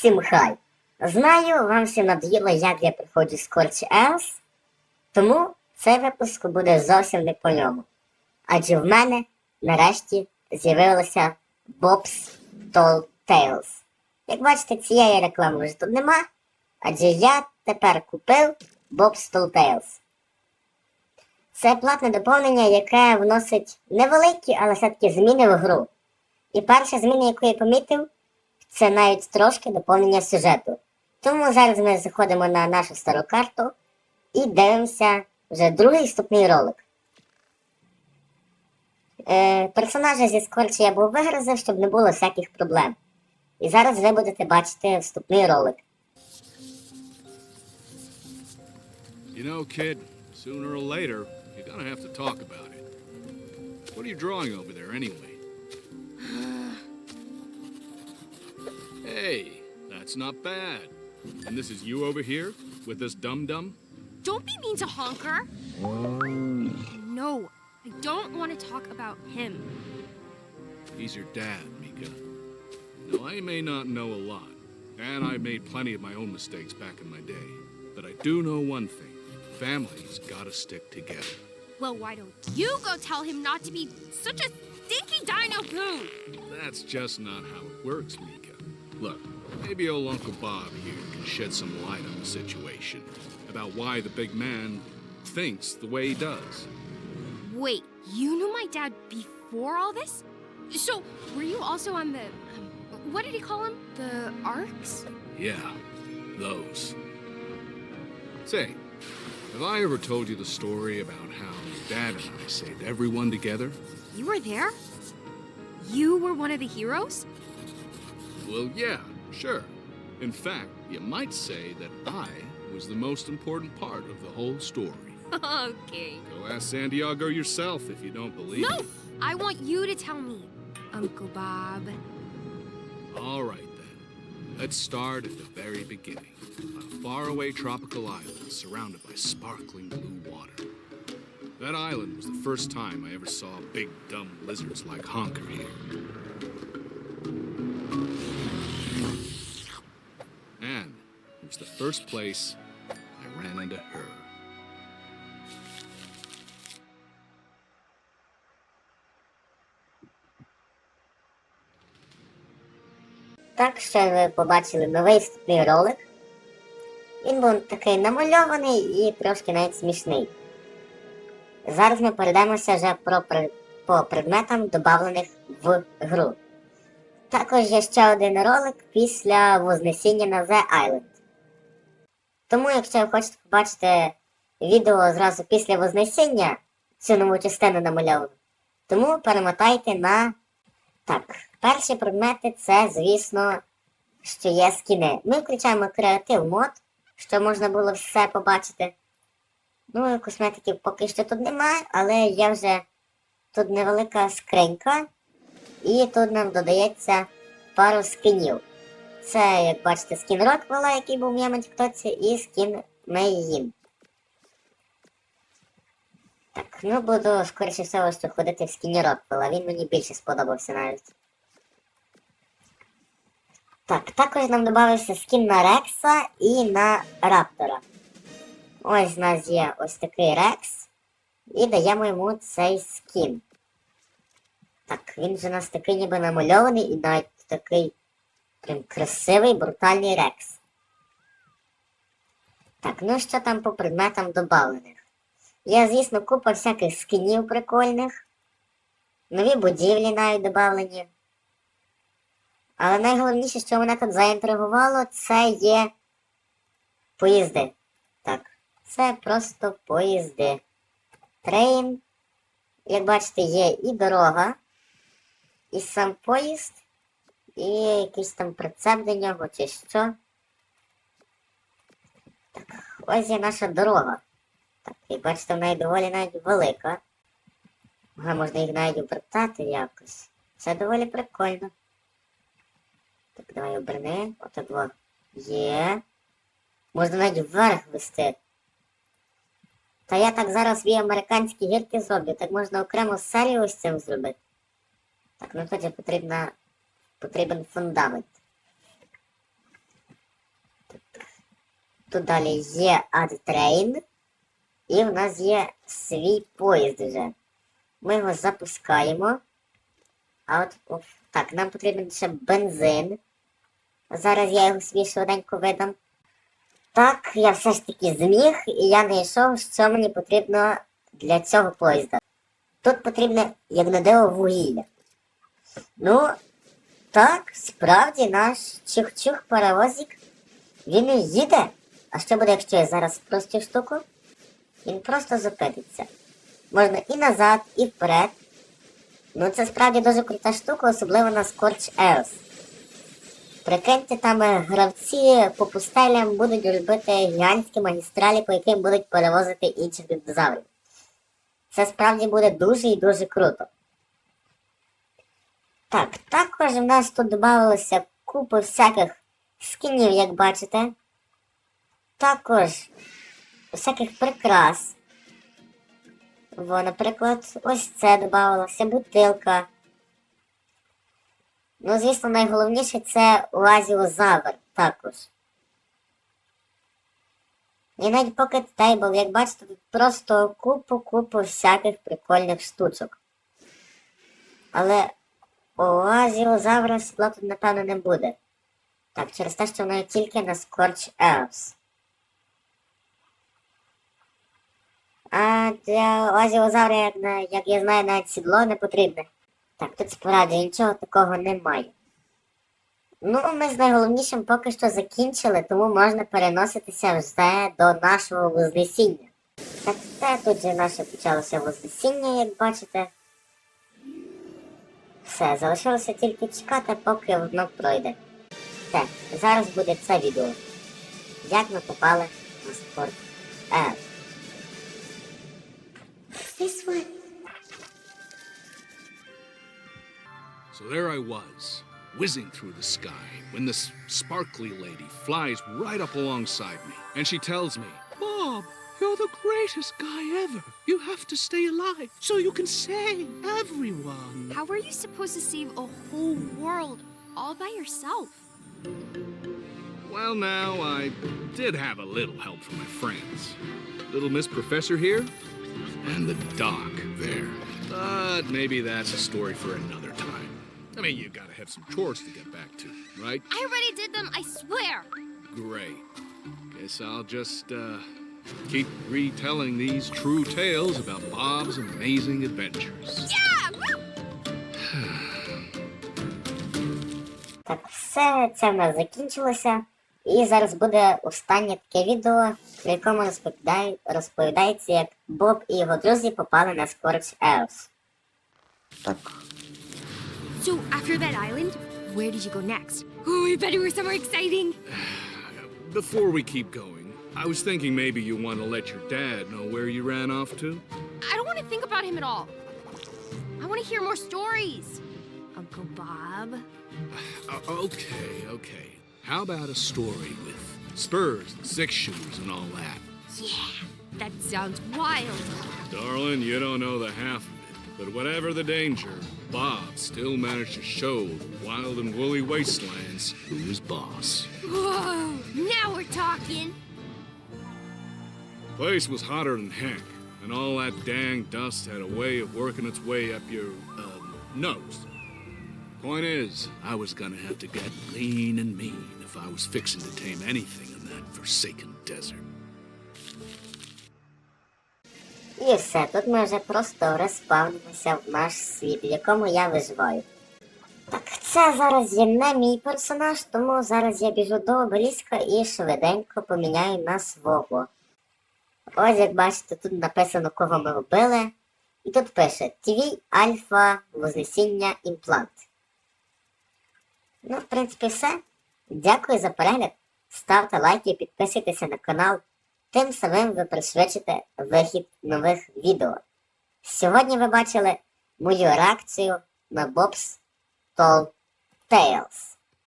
Всім хай! Знаю, вам всім надоїло, як я проходжу Scorch Else, тому цей випуск буде зовсім не по ньому. Адже в мене нарешті з'явилося Bob's Tall Tales. Як бачите, цієї реклами вже тут нема, адже я тепер купив Bob's Tall Tales. Це платне доповнення, яке вносить невеликі, але все-таки зміни в гру. І перша зміна, яку я помітив, це навіть трошки доповнення сюжету. Тому зараз ми заходимо на нашу стару карту і дивимося вже другий вступний ролик. Е, персонажа зі Скорча я був вигрузив, щоб не було всяких проблем. І зараз ви будете бачити вступний ролик. You know, kid, sooner or later, you're gonna have to talk about it. What are you drawing over there, anyway? That's not bad. And this is you over here with this dum dum? Don't be mean to Honker. Oh. No, I don't want to talk about him. He's your dad, Mika. Now, I may not know a lot, and I made plenty of my own mistakes back in my day, but I do know one thing families gotta stick together. Well, why don't you go tell him not to be such a stinky dino poo? That's just not how it works, Mika. Look, maybe old Uncle Bob here can shed some light on the situation about why the big man thinks the way he does. Wait, you knew my dad before all this? So, were you also on the. Um, what did he call them? The arcs? Yeah, those. Say, have I ever told you the story about how Dad and I saved everyone together? You were there? You were one of the heroes? Well, yeah, sure. In fact, you might say that I was the most important part of the whole story. okay. Go ask Santiago yourself if you don't believe No! me. I want you to tell me, Uncle Bob. All right, then. Let's start at the very beginning. On a faraway tropical island surrounded by sparkling blue water. That island was the first time I ever saw big, dumb lizards like Honker here. First place I ran into her. Так що ви побачили новий вступний ролик. Він був такий намальований і трошки навіть смішний. Зараз ми перейдемося вже про, по предметам, додавлених в гру. Також є ще один ролик після Вознесіння на The Island. Тому, якщо ви хочете побачити відео зразу після Вознесіння, цю нову частину намальовану, тому перемотайте на так, перші предмети це, звісно, що є скіни. Ми включаємо креатив мод, щоб можна було все побачити. Ну, косметиків поки що тут немає, але є вже тут невелика скринька, і тут нам додається пару скінів. Це, як бачите, скін Роквелла, який був в моєму тіктоці, і скін Мейїн. Так, ну буду скоріше всього, що ходити в скіні Роквелла. Він мені більше сподобався навіть. Так, також нам додався скін на Рекса і на Раптора. Ось у нас є ось такий Рекс. І даємо йому цей скін. Так, він же у нас такий ніби намальований і навіть такий красивий, брутальний Рекс. Так, ну що там по предметам додавлених? Є, звісно, купа всяких скінів прикольних. Нові будівлі навіть додавлені. Але найголовніше, що мене тут заінтригувало, це є поїзди. Так, це просто поїзди. Трейн. Як бачите, є і дорога, і сам поїзд, і якийсь там прицеп до чи що. Так, ось є наша дорога. Так, як бачите, вона і доволі навіть велика. Ага, можна їх навіть обертати якось. Це доволі прикольно. Так, давай оберни. Отак два. Є. Можна навіть вверх вести. Та я так зараз свої американські гірки зроблю, так можна окрему серію ось цим зробити. Так, ну тоді потрібна, потрібен фундамент. тут далі є AdTrain, і в нас є свій поїзд вже. Ми його запускаємо. А от о, так, нам потрібен ще бензин. Зараз я його собі швиденько видам. Так, я все ж таки зміг, і я знайшов, що мені потрібно для цього поїзда. Тут потрібне, як на диво, вугілля. Ну, так, справді наш чух-чух паровозик, він і їде. А що буде, якщо я зараз спростю штуку? Він просто зупиниться. Можна і назад, і вперед. Ну, це справді дуже крута штука, особливо на Scorch Earth. Прикиньте, там гравці по пустелям будуть робити гігантські магістралі, по яким будуть перевозити інших динозаврів. Це справді буде дуже і дуже круто. Так, також в нас тут додавалося купа всяких скінів, як бачите. Також всяких прикрас. Во, наприклад, ось це додавалося, бутилка. Ну, звісно, найголовніше це лазіозавр також. І навіть Pocket Table, як бачите, тут просто купу-купу всяких прикольних штучок. Але у лазіозавра скла тут, напевно, не буде. Так, через те, що воно тільки на Scorch Earth. А для лазіозавра, як, як я знаю, навіть сідло не потрібне. Так, тут справді нічого такого немає. Ну, ми з найголовнішим поки що закінчили, тому можна переноситися вже до нашого вознесіння. Так, це тут же наше почалося вознесіння, як бачите. Все, залишилося тільки чекати, поки воно пройде. Так, зараз буде це відео. Як ми попали на спорт Е. This one. So there I was, whizzing through the sky, when this sparkly lady flies right up alongside me, and she tells me, Bob, you're the greatest guy ever. You have to stay alive so you can save everyone. How are you supposed to save a whole world all by yourself? Well, now, I did have a little help from my friends. Little Miss Professor here, and the doc there. But maybe that's a story for another time. I mean, you've gotta have some chores to get back to, right? I already did them, I swear. Great. Guess I'll just, uh, keep retelling these true tales about Bob's amazing adventures. Так, все це в нас закінчилося. І зараз буде останнє таке відео, в якому розповідає, розповідається, як Боб і його друзі попали на Scorch Earth. Так. So, after that island, where did you go next? Oh, I bet it was somewhere exciting. Before we keep going, I was thinking maybe you want to let your dad know where you ran off to. I don't want to think about him at all. I want to hear more stories. Uncle Bob. Uh, okay, okay. How about a story with spurs and six shoes and all that? Yeah, that sounds wild. Darling, you don't know the half of it. But whatever the danger, Bob still managed to show the wild and woolly wastelands who was boss. Whoa, now we're talking. Place was hotter than heck, and all that dang dust had a way of working its way up your, uh, nose. Point is, I was gonna have to get lean and mean if I was fixing to tame anything in that forsaken desert. І все, тут ми вже просто розпавнимося в наш світ, якому я виживаю. Так, це зараз є не мій персонаж, тому зараз я біжу до обеліска і швиденько поміняю на свого. Ось як бачите, тут написано, кого ми вбили. І тут пише Твій Альфа Вознесіння імплант. Ну, в принципі, все. Дякую за перегляд. Ставте лайки, підписуйтеся на канал. Тим самим ви пришвидшите вихід нових відео. Сьогодні ви бачили мою реакцію на Bob's Tall Tales.